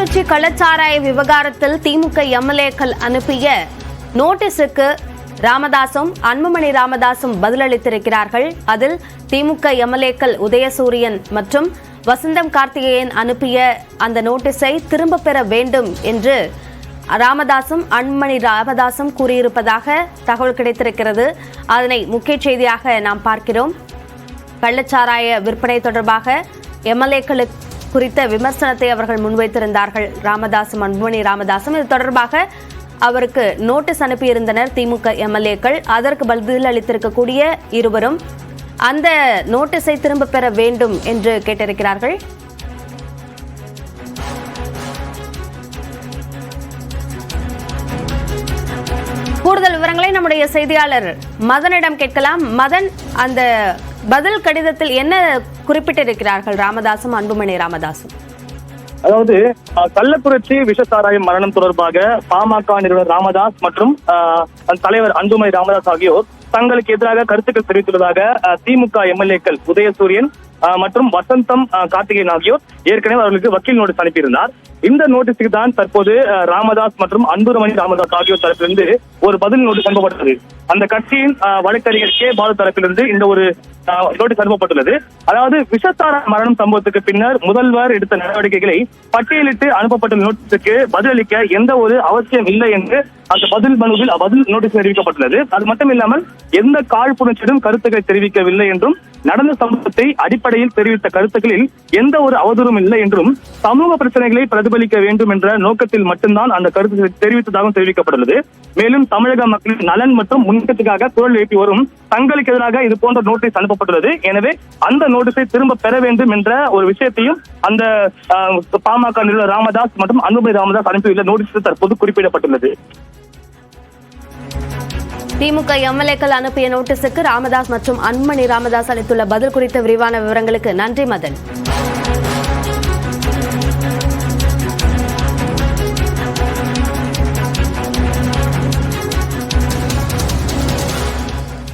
கள்ளக்குறிச்சி கள்ளச்சாராய விவகாரத்தில் திமுக எம்எல்ஏக்கள் அனுப்பிய நோட்டீஸுக்கு ராமதாசும் அன்புமணி ராமதாசும் பதிலளித்திருக்கிறார்கள். அதில் திமுக எம்எல்ஏக்கள் உதயசூரியன் மற்றும் வசந்தம் கார்த்திகேயன் அனுப்பிய அந்த நோட்டீஸை திரும்ப பெற வேண்டும் என்று ராமதாசும் அன்புமணி ராமதாசும் கூறியிருப்பதாக தகவல் கிடைத்திருக்கிறது. அதனை முக்கிய செய்தியாக நாம் பார்க்கிறோம். கள்ளச்சாராய விற்பனை தொடர்பாக எம்எல்ஏக்களுக்கு குறித்த விமர்சனத்தை அவர்கள் முன்வைத்திருந்தார்கள். ராமதாசும் அன்புமணி ராமதாசும் இது தொடர்பாக அவருக்கு நோட்டீஸ் அனுப்பியிருந்தனர். திமுக எம்எல்ஏக்கள் அதற்கு பதில் அளித்திருக்கக்கூடிய இருவரும் அந்த நோட்டீஸை திரும்ப பெற வேண்டும் என்று கேட்டிருக்கிறார்கள். கூடுதல் விவரங்களை நம்முடைய செய்தியாளர் மதனிடம் கேட்கலாம். மதன் அந்த பதில் கடிதத்தில் என்ன குறிப்பிட்டிருக்கிறார்கள் ராமதாசும் அன்புமணி ராமதாசும்? அதாவது கள்ளக்குறிச்சி விஷசாராயம் மரணம் தொடர்பாக பாமக நிறுவனர் ராமதாஸ் மற்றும் அந்த தலைவர் அன்புமணி ராமதாஸ் ஆகியோர் தங்களுக்கு எதிராக கருத்துக்கள் தெரிவித்துள்ளதாக திமுக எம்எல்ஏக்கள் உதயசூரியன் மற்றும் வசந்தம் கார்த்திகேயன் ஆகியோர் ஏற்கனவே அவர்களுக்கு வக்கீல் நோட்டீஸ் அனுப்பியிருந்தார். இந்த நோட்டீஸுக்கு தான் தற்போது ராமதாஸ் மற்றும் அன்புரமணி ராமதாஸ் ஆகியோர் தரப்பிலிருந்து ஒரு பதில் நோட்டீஸ் அனுப்பப்பட்டது. அந்த கட்சியின் வழக்கறிஞர் கே. பாலு தரப்பிலிருந்து இந்த ஒரு அஹ், நோட்டீஸ் அனுப்பப்பட்டுள்ளது. அதாவது விஷத்தார மரணம் சம்பவத்துக்கு பின்னர் முதல்வர் எடுத்த நடவடிக்கைகளை பட்டியலிட்டு அனுப்பப்பட்ட நோட்டீஸுக்கு பதிலளிக்க எந்த ஒரு அவசியம் இல்லை என்று அந்த பதில் மனுவில் பதில் நோட்டீஸ் அறிவிக்கப்பட்டுள்ளது. அது மட்டும் இல்லாமல் எந்த காழ்ப்புணர்ச்சியிடம் கருத்துக்களை தெரிவிக்கவில்லை என்றும் நடந்த சம்பவத்தை அடிப்படையில் தெரிவித்த கருத்துக்களில் எந்த ஒரு அவதூறும் இல்லை என்றும் சமூக பிரச்சனைகளை பிரதிபலிக்க வேண்டும் என்ற நோக்கத்தில் மட்டும்தான் அந்த கருத்து தெரிவித்ததாகவும் தெரிவிக்கப்பட்டுள்ளது. மேலும் தமிழக மக்களின் நலன் மற்றும் முன்னேற்றத்துக்காக குரல் எழுப்பி வரும் தங்களுக்கு எதிராக இது போன்ற நோட்டீஸ் அனுப்பப்பட்டுள்ளது. எனவே அந்த நோட்டீஸை திரும்ப பெற வேண்டும் என்ற ஒரு விஷயத்தையும் அந்த பாமக நிறுவனர் ராமதாஸ் மற்றும் அன்புமணி ராமதாஸ் அனுப்பியுள்ள நோட்டீஸ் தற்போது குறிப்பிடப்பட்டுள்ளது. திமுக எம்எல்ஏக்கள் அனுப்பிய நோட்டீஸுக்கு ராமதாஸ் மற்றும் அன்மணி ராமதாஸ் அளித்துள்ள பதில் குறித்த விரிவான விவரங்களுக்கு நன்றி மதன்.